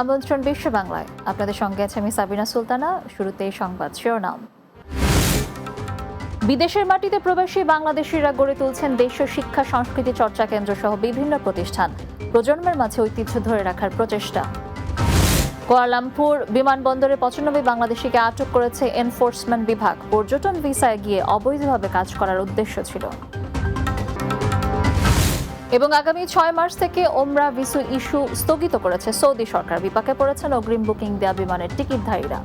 আমন্ত্রণ বিশ্ব বাংলায় আপনাদের সঙ্গে আছে আমি সাবিনা সুলতানা, শুরুতেই সংবাদ শিরোনাম। বিদেশের মাটিতে প্রবাসী বাংলাদেশিরা গড়ে তুলছেন দেশীয় শিক্ষা, সংস্কৃতি চর্চা কেন্দ্র সহ বিভিন্ন প্রতিষ্ঠান। প্রজন্মের মাঝে ঐতিহ্য ধরে রাখার প্রচেষ্টা। কুয়ালালামপুর বিমানবন্দরে পঁচানব্বই বাংলাদেশিকে আটক করেছে এনফোর্সমেন্ট বিভাগ। পর্যটন ভিসায় গিয়ে অবৈধভাবে কাজ করার উদ্দেশ্য ছিল। এবং আগামী ছয় মার্চ থেকে ওমরা ভিসু ইস্যু স্থগিত করেছে। সৌদি সরকার বিপাকে পড়েছেন অগ্রিম বুকিং দেওয়া বিমানের টিকিটধারীরা।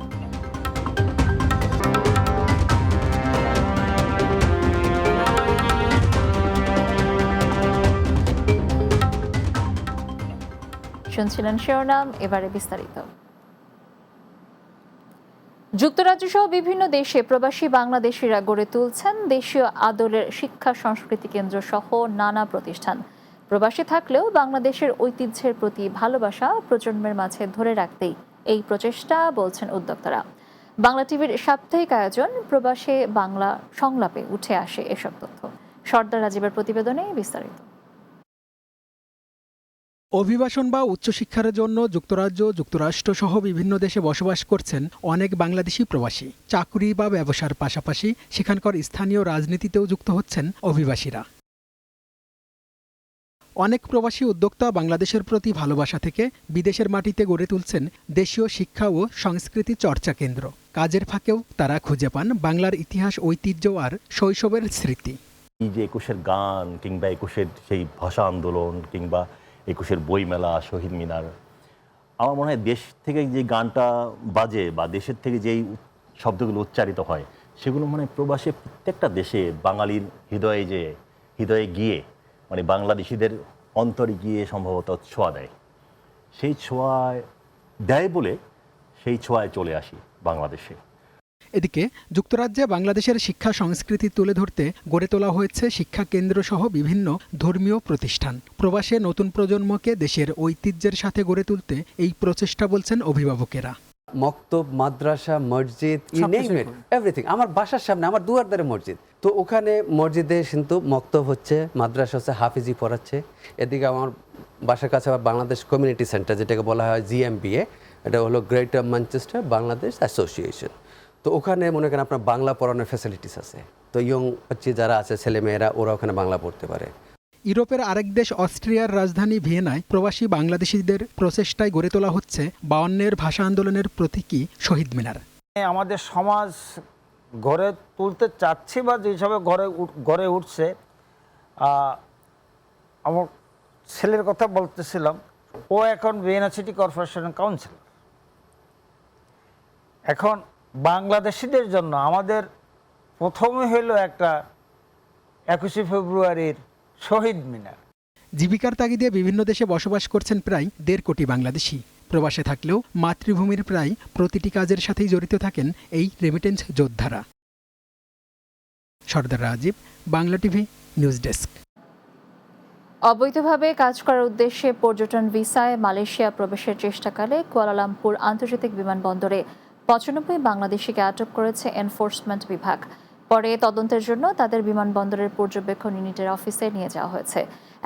শুনছিলেন শিরোনাম, এবারে বিস্তারিত। যুক্তরাজ্য সহ বিভিন্ন দেশে প্রবাসী বাংলাদেশিরা গড়ে তুলছেন দেশীয় আদলের শিক্ষা সংস্কৃতি কেন্দ্র সহ নানা প্রতিষ্ঠান। প্রবাসী থাকলেও বাংলাদেশের ঐতিহ্যের প্রতি ভালোবাসা প্রজন্মের মাঝে ধরে রাখতেই এই প্রচেষ্টা বলছেন উদ্যোক্তারা। বাংলা টিভির সাপ্তাহিক আয়োজন প্রবাসে বাংলা সংলাপে উঠে আসে এসব তথ্য। সর্দার রাজীবের প্রতিবেদনে বিস্তারিত। অভিবাসন বা উচ্চশিক্ষার জন্য যুক্তরাজ্য, যুক্তরাষ্ট্র সহ বিভিন্ন দেশে বসবাস করছেন অনেক বাংলাদেশি প্রবাসী। চাকুরি বা ব্যবসার পাশাপাশি সেখানকার স্থানীয় রাজনীতিতেও যুক্ত হচ্ছেন অভিবাসীরা। অনেক প্রবাসী উদ্যোক্তা বাংলাদেশের প্রতি ভালোবাসা থেকে বিদেশের মাটিতে গড়ে তুলছেন দেশীয় শিক্ষা ও সংস্কৃতি চর্চা কেন্দ্র। কাজের ফাঁকেও তারা খুঁজে পান বাংলার ইতিহাস, ঐতিহ্য আর শৈশবের স্মৃতি। এই যে একুশের গান কিংবা একুশের সেই ভাষা আন্দোলন কিংবা একুশের বইমেলা, শহীদ মিনার, আমার মনে হয় দেশ থেকে যে গানটা বাজে বা দেশের থেকে যেই শব্দগুলো উচ্চারিত হয়, সেগুলো মানে প্রবাসে প্রত্যেকটা দেশে বাঙালির হৃদয়ে যে, হৃদয়ে গিয়ে মানে বাংলাদেশিদের অন্তরে গিয়ে সম্ভবত ছোঁয়া দেয়। সেই ছোঁয়ায় দেয় বলে সেই ছোঁয়ায় চলে আসি বাংলাদেশে। এদিকে যুক্তরাজ্যে বাংলাদেশের শিক্ষা সংস্কৃতি তুলে ধরতে গড়ে তোলা হয়েছে শিক্ষা কেন্দ্র সহ বিভিন্ন ধর্মীয় প্রতিষ্ঠান। প্রবাসে নতুন প্রজন্মকে দেশের ঐতিহ্যের সাথে গড়ে তুলতে এই প্রচেষ্টা বলছেন অভিভাবকেরা। মক্তব মাদ্রাসা মসজিদ এভরিথিং আমার বাসার সামনে আমার দুয়ার দ্বারে মসজিদ। তো ওখানে মসজিদে কিন্তু মক্তব হচ্ছে মাদ্রাসা হচ্ছে হাফিজি পড়াচ্ছে। এদিকে আমার বাসার কাছে আবার বাংলাদেশ কমিউনিটি সেন্টার যেটাকে বলা হয় জিএমবিএ। এটা হলো গ্রেটার ম্যানচেস্টার বাংলাদেশ অ্যাসোসিয়েশন। তো ওখানে মনে করেন আপনার বাংলা পড়ানোর ফ্যাসিলিটিস আছে। তো ইয়ং হচ্ছে যারা আছে ছেলেমেয়েরা ওরা ওখানে বাংলা পড়তে পারে। ইউরোপের আরেক দেশ অস্ট্রিয়ার রাজধানী ভিয়েনায় প্রবাসী বাংলাদেশিদের প্রচেষ্টায় গড়ে তোলা হচ্ছে বায়ান্নের ভাষা আন্দোলনের প্রতীকী শহীদ মিনার। আমাদের সমাজ গড়ে তুলতে চাচ্ছি বা যেসবে গড়ে গড়ে উঠছে আমার ছেলের কথা বলতেছিলাম, ও এখন ভিয়েনা সিটি কর্পোরেশনের কাউন্সিলর। এখন বাংলাদেশিদের জন্য আমাদের প্রথমে হইল একটা একুশে ফেব্রুয়ারির শহীদ মিনার। জীবিকার তাগিদে বিভিন্ন দেশে বসবাস করছেন প্রায় দেড় কোটি বাংলাদেশি। প্রবাসে থাকলেও মাতৃভূমির প্রায় প্রতিটি কাজের সাথেই জড়িত থাকেন এই রেমিটেন্স যোদ্ধারা। Sardar Rajib Bangla TV news desk. অবৈধভাবে কাজ করার উদ্দেশ্যে পর্যটন ভিসায় মালয়েশিয়া প্রবেশের চেষ্টাকালে কুয়ালালামপুর আন্তর্জাতিক বিমানবন্দরে পঁচানব্বই বাংলাদেশিকে আটক করেছে এনফোর্সমেন্ট বিভাগ। পরে তদন্তের জন্য তাদের বিমানবন্দরের পর্যবেক্ষণ ইউনিটের অফিসে নিয়ে যাওয়া হয়েছে।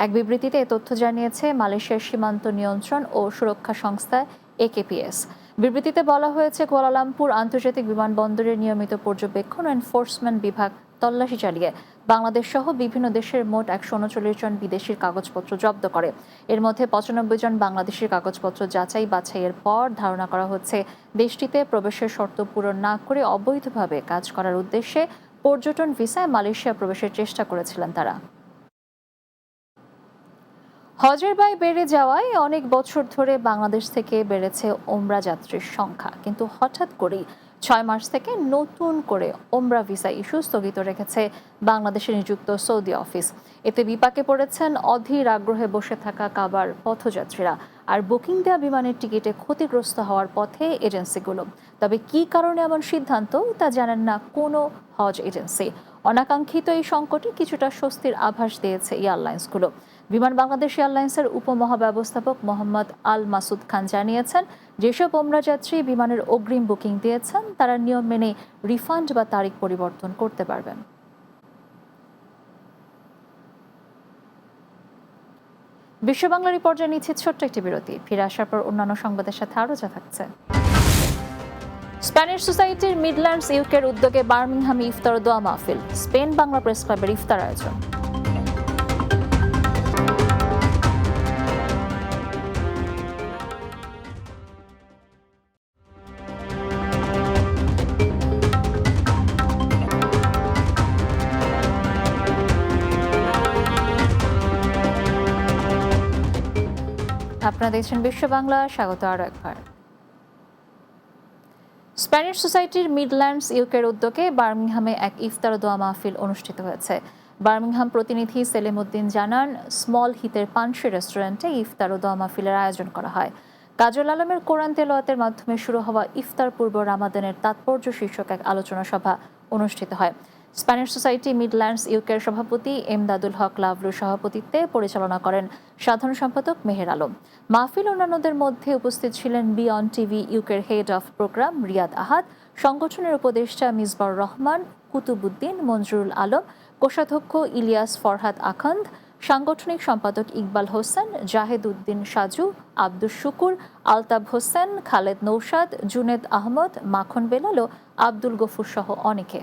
এক বিবৃতিতে এ তথ্য জানিয়েছে, মালয়েশিয়ার সীমান্ত নিয়ন্ত্রণ ও সুরক্ষা সংস্থা একেপিএস বিবৃতিতে বলা হয়েছে, কুয়ালালামপুর আন্তর্জাতিক বিমানবন্দরের নিয়মিত পর্যবেক্ষণ ও এনফোর্সমেন্ট বিভাগ তল্লাশি চালিয়ে বাংলাদেশ সহ বিভিন্ন দেশের মোট একশো উনচল্লিশ জন বিদেশির কাগজপত্র জব্দ করে। এর মধ্যে পঁচানব্বই জন বাংলাদেশের কাগজপত্র যাচাই বাছাইয়ের পর ধারণা করা হচ্ছে, দেশটিতে প্রবেশের শর্ত পূরণ না করে অবৈধভাবে কাজ করার উদ্দেশ্যে পর্যটন ভিসায় মালয়েশিয়া প্রবেশের চেষ্টা করেছিলেন তারা। হজের ব্যয় বেড়ে যাওয়ায় অনেক বছর ধরে বাংলাদেশ থেকে বেড়েছে ওমরা যাত্রীর সংখ্যা। কিন্তু হঠাৎ করেই ছয় মাস থেকে নতুন করে ওমরা ভিসা ইস্যু স্থগিত রেখেছে বাংলাদেশে নিযুক্ত সৌদি অফিস। এতে বিপাকে পড়েছেন অধীর আগ্রহে বসে থাকা কাবার পথযাত্রীরা। আর বুকিং দেওয়া বিমানের টিকিটে ক্ষতিগ্রস্ত হওয়ার পথে এজেন্সিগুলো। তবে কী কারণে এমন সিদ্ধান্ত, তা জানেন না কোনো হজ এজেন্সি। অনাকাঙ্ক্ষিত এই সংকটে কিছুটা স্বস্তির আভাস দিয়েছে এয়ারলাইন্সগুলো। বিমান বাংলাদেশ এয়ারলাইন্সের উপমহাব্যবস্থাপক মোহাম্মদ আল মাসুদ খান জানিয়েছেন, যেসব ওমরা যাত্রী বিমানের অগ্রিম বুকিং দিয়েছেন, তারা নিয়ম মেনে রিফান্ড বা তারিখ পরিবর্তন করতে পারবেন। বিশ্ব বাংলার পর্যায়ে নিচ্ছে ছোট্ট একটি বিরতি। ফিরে আসার পর অন্যান্য সংবাদের সাথে আরও যা থাকছে। স্প্যানিশ সোসাইটির মিডল্যান্ডস ইউকের উদ্যোগে বার্মিংহামে ইফতার দোয়া মাহফিল। স্পেন বাংলা প্রেস ক্লাবের ইফতার আয়োজন। আপনারা দেখছেন বিশ্ব বাংলা, স্বাগত আরও একবার। স্প্যানিশ সোসাইটির মিডল্যান্ডস ইউকের উদ্যোগে বার্মিংহামে এক ইফতার দোয়া মাহফিল অনুষ্ঠিত হয়েছে। বার্মিংহাম প্রতিনিধি সেলিম উদ্দিন জানান, স্মল হিতের পানসি রেস্টুরেন্টে ইফতার ও দোয়া মাহফিলের আয়োজন করা হয়। কাজল আলমের কোরআন তেলাওয়াতের মাধ্যমে শুরু হওয়া ইফতার পূর্ব রামাদানের তাৎপর্য শীর্ষক এক আলোচনা সভা অনুষ্ঠিত হয়। স্প্যানিশ সোসাইটি মিডল্যান্ডস ইউকের সভাপতি এমদাদুল হক লাভলুর সভাপতিত্বে পরিচালনা করেন সাধারণ সম্পাদক মেহের আলম। মাহফিল অন্যান্যদের মধ্যে উপস্থিত ছিলেন বিয়ন টিভি ইউকের head of program Riyad Ahad, সংগঠনের উপদেষ্টা মিসবার রহমান কুতুবুদ্দিন মঞ্জুরুল আলম, কোষাধ্যক্ষ ইলিয়াস ফরহাদ আখন্দ, সাংগঠনিক সম্পাদক ইকবাল হোসেন, জাহেদ উদ্দিন সাজু, আব্দুস শুকুর আলতাব হোসেন, খালেদ নৌসাদ জুনেদ আহমদ, মাখন বেলাল আব্দুল গফুর সহ অনেকে।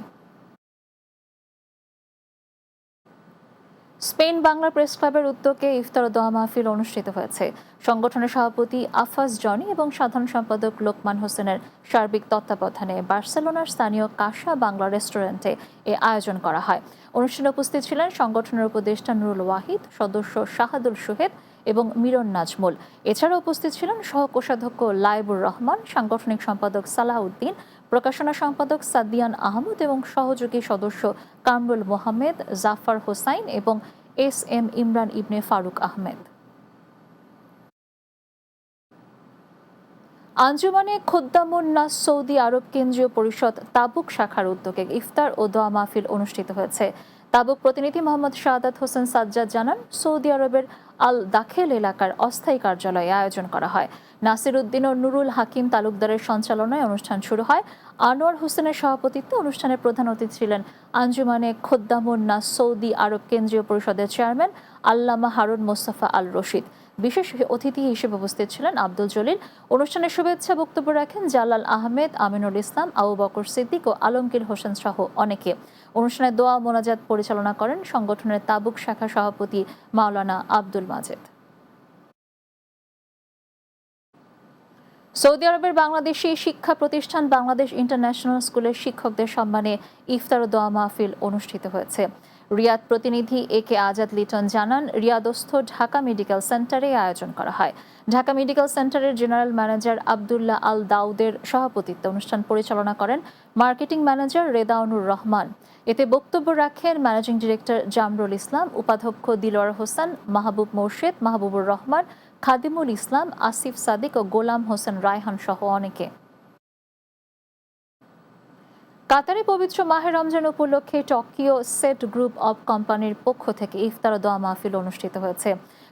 স্পেন বাংলা প্রেস ক্লাবের উদ্যোগে ইফতার দোয়া মাহফিল অনুষ্ঠিত হয়েছে। সংগঠনের সভাপতি আফাজ জনি এবং সাধারণ সম্পাদক লোকমান হোসেনের সার্বিক তত্ত্বাবধানে বার্সেলোনার স্থানীয় কাশা বাংলা রেস্টুরেন্টে এ আয়োজন করা হয়। অনুষ্ঠানে উপস্থিত ছিলেন সংগঠনের উপদেষ্টা নুরুল ওয়াহিদ, সদস্য শাহাদুল সোহেদ এবং মিরন নাজমুল। এছাড়া উপস্থিত ছিলেন সহ কোষাধ্যক্ষ লাইবুর রহমান, সাংগঠনিক সম্পাদক সালাহউদ্দিন, প্রকাশনা সম্পাদক সাদিয়ান আহমদ এবং সহযোগী সদস্য কামরুল মোহাম্মেদ, জাফর হোসাইন এবং এস এম ইমরান ইবনে ফারুক আহমেদ। আঞ্জুমানে খোদ্দামুন নাস সৌদি আরব কেন্দ্রীয় পরিষদ তাবুক শাখার উদ্যোগে ইফতার ও দোয়া মাহফিল অনুষ্ঠিত হয়েছে। তাবুক প্রতিনিধি মোহাম্মদ শাহাদাত হোসেন সাজ্জাদ জানান, সৌদি আরবের আল দাখেল এলাকার অস্থায়ী কার্যালয়ে আয়োজন করা হয়। নাসির উদ্দিন ও নুরুল হাকিম তালুকদারের সঞ্চালনায় অনুষ্ঠান শুরু হয়। আনোয়ার হোসেনের সভাপতিত্বে অনুষ্ঠানে প্রধান অতিথি ছিলেন আঞ্জুমানে খোদ্দামুন নাস সৌদি আরব কেন্দ্রীয় পরিষদের চেয়ারম্যান আল্লামা হারুন মোস্তফা আল রশিদ বিশেষ অতিথি হিসেবে উপস্থিত ছিলেন আব্দুল জলিল। অনুষ্ঠানে শুভেচ্ছা বক্তব্য রাখেন জালাল আহমেদ, আমিনুল ইসলাম, আবু বকর সিদ্দিক ও আলমগীর হোসেন সহ অনেকে। অনুষ্ঠানে দোয়া মোনাজাত পরিচালনা করেন সংগঠনের তাবুক শাখা সভাপতি মাওলানা আব্দুল মাজেদ। সৌদি আরবের বাংলাদেশি শিক্ষা প্রতিষ্ঠান বাংলাদেশ ইন্টারন্যাশনাল স্কুলের শিক্ষকদের সম্মানে ইফতার ও দোয়া মাহফিল অনুষ্ঠিত হয়েছে। রিয়াদ প্রতিনিধি এ কে আজাদ লিটন জানান, রিয়াদস্থ ঢাকা মেডিকেল সেন্টারে আয়োজন করা হয়। ঢাকা মেডিকেল সেন্টারের জেনারেল ম্যানেজার আবদুল্লাহ আল দাউদের সভাপতিত্বে অনুষ্ঠান পরিচালনা করেন মার্কেটিং ম্যানেজার রেদাউনুর রহমান। এতে বক্তব্য রাখেন ম্যানেজিং ডিরেক্টর জামরুল ইসলাম, উপাধ্যক্ষ দিলওয়ার হোসেন, মাহবুব মোর্শেদ, মাহবুবুর রহমান খাদিমুল ইসলাম, আসিফ সাদিক ও গোলাম হোসেন রায়হান সহ অনেকে। কাতারে পবিত্র মাহে রমজান উপলক্ষে টকিও সেট গ্রুপ অব কোম্পানির পক্ষ থেকে ইফতার ও দোয়া মাহফিল অনুষ্ঠিত হয়েছে।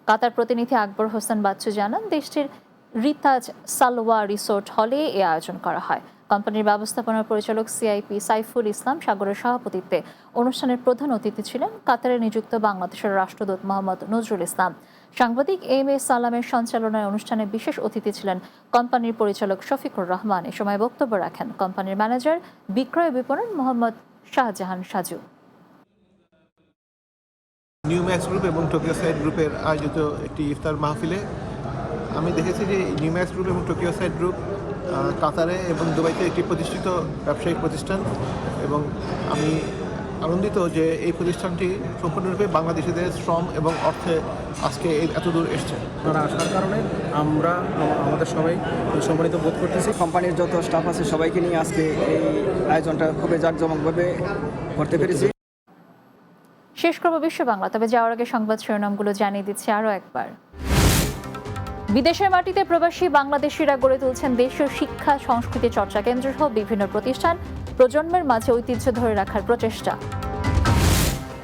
কাতার প্রতিনিধি আকবর হোসেন বাচ্চু জানান, দেশটির রিতাজ সালোয়া রিসোর্ট হলে এ আয়োজন করা হয়। কোম্পানির ব্যবস্থাপনা পরিচালক সিআইপি সাইফুল ইসলাম সাগরের সভাপতিত্বে অনুষ্ঠানের প্রধান অতিথি ছিলেন কাতারে নিযুক্ত বাংলাদেশের রাষ্ট্রদূত মোহাম্মদ নজরুল ইসলাম। সাংবাদিক এম এ সালামের সঞ্চালনায় অনুষ্ঠানে বিশেষ অতিথি ছিলেন কোম্পানির পরিচালক শফিকুর রহমান। এ সময় বক্তব্য রাখেন কোম্পানির ম্যানেজার বিক্রয় বিপণন Mohammad Shahjahan Saju. New max group এবং টোকিও সাইড গ্রুপের আয়োজিত একটি ইফতার মাহফিলে আমি দেখেছি যে নিউ ম্যাক্স গ্রুপ এবং টোকিও সাইড গ্রুপ কাতারে এবং দুবাইতে একটি প্রতিষ্ঠিত ব্যবসায়িক প্রতিষ্ঠান এবং আমি আনন্দিত যে এই প্রতিষ্ঠানটি সম্পূর্ণরূপে বাংলাদেশিদের শ্রম এবং অর্থে আজকে এত দূর এসছে। আপনারা আসার কারণে আমরা আমাদের সবাই সম্মানিত বোধ করতেছি। কোম্পানির যত স্টাফ আছে সবাইকে নিয়ে আজকে এই আয়োজনটা খুবই জাঁকজমকভাবে করতে পেরেছি। শেষ করব বিশ্ব বাংলা তবে যাওয়ার আগে সংবাদ শিরোনামগুলো জানিয়ে দিচ্ছি আরও একবার। বিদেশের মাটিতে প্রবাসী বাংলাদেশিরা গড়ে তুলছেন দেশীয় শিক্ষা সংস্কৃতি চর্চা কেন্দ্র সহ বিভিন্ন প্রতিষ্ঠান। প্রজন্মের মাঝে ঐতিহ্য ধরে রাখার প্রচেষ্টা।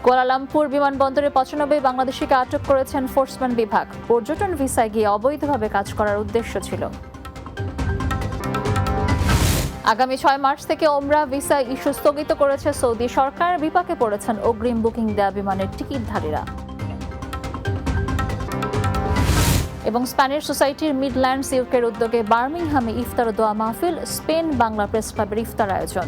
কুয়ালালামপুর বিমানবন্দরে পঁচানব্বই বাংলাদেশিকে আটক করেছেন ফোর্সম্যান বিভাগ। পর্যটন ভিসায় গিয়ে অবৈধভাবে কাজ করার উদ্দেশ্য ছিল। আগামী ছয় মার্চ থেকে ওমরা ভিসা ইস্যু স্থগিত করেছে সৌদি সরকার। বিপাকে পড়েছেন অগ্রিম বুকিং দেয়া বিমানের টিকিটধারীরা। এবং স্প্যানিশ সোসাইটির মিডল্যান্ডস ইউকের উদ্যোগে বার্মিংহামে ইফতার দোয়া মাহফিল। স্পেন বাংলা প্রেস ক্লাবের ইফতার আয়োজন।